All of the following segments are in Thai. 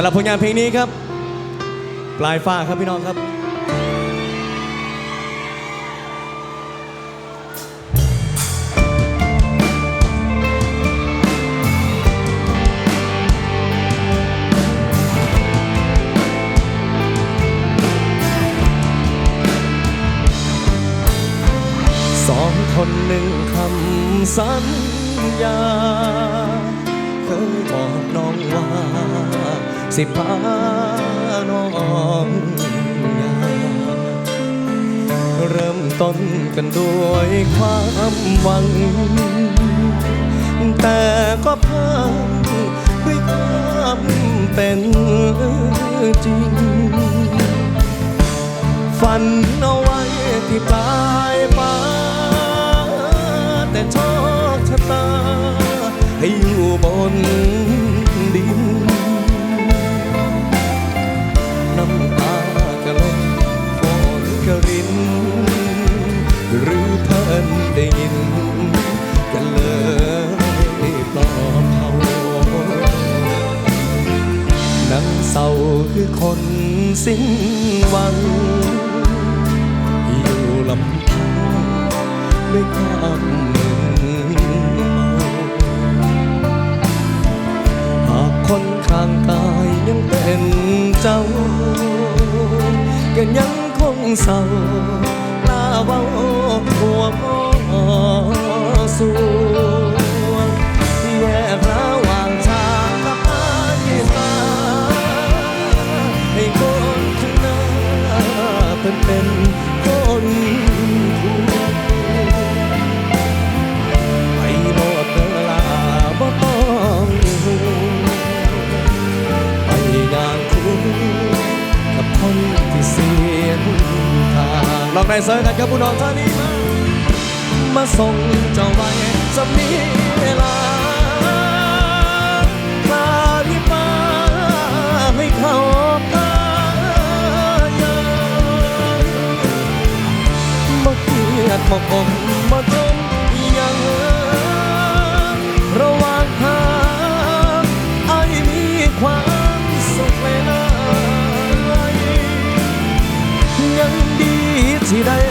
ำหรับผลงานเพลงนี้ครับ ปลายฟ้าครับพี่น้องครับสองคนหนึ่งคำสัญญา สิพาน้องนาเริ่มต้นกันด้วยความหวัง แต่ก็พิ่มด้วยความเป็นจริง ฝันเอาไว้ที่ปลายฟ้า น้ำตากระลดฝนกระริน หรือเพิ่นได้ยินกันเลยปลอบเขานั่งเศร้าคือคนสิ้นหวัง อยู่ลำพังด้วยความมึนเมาหากคนข้างกาย ยังเป็นเจ้าก็ยังคงเศร้ากล้าเว้าหัวพ่อสูงแยกระหว่างชากับอายตาให้คนข้างหน้าเป็นเป็นางลองในเสิร์กันครับผู้น้องท่านี้มามาส่งเจ้าไว้จะมีเวลาพาที่มาให้เขาตายามบ่เครียดบ่กลมบ่จม ที่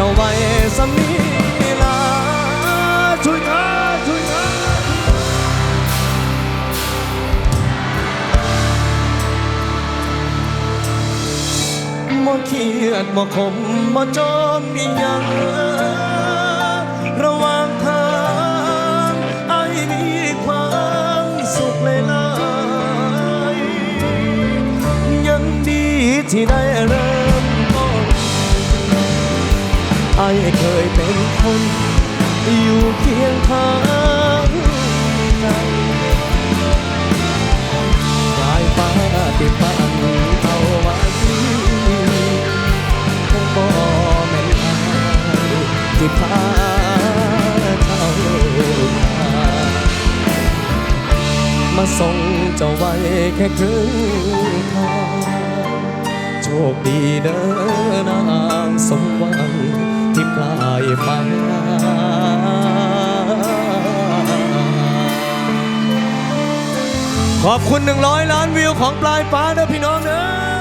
จ้าไว้สมีลาช่วยข้าช่วยข้าบ่เครียดบ่ขมบ่จมอีหยังระหว่างทางไอ้มีความสุขเลยลายยังดีที่ได้เริ่ ไอ้เคยเป็นคน อยู่เคียงข้างกันปลายฟ้าที่ฝันเอาไว้คงบ่แม่นอายที่พาเจ้ามามาส่งเจ้าไว้แค่ครึ่งทางโชคดีเด้อนางสมหวัง ฟังขอบคุณ 100 ล้านวิวของปลายฟ้าเด้อพี่น้องเด้อ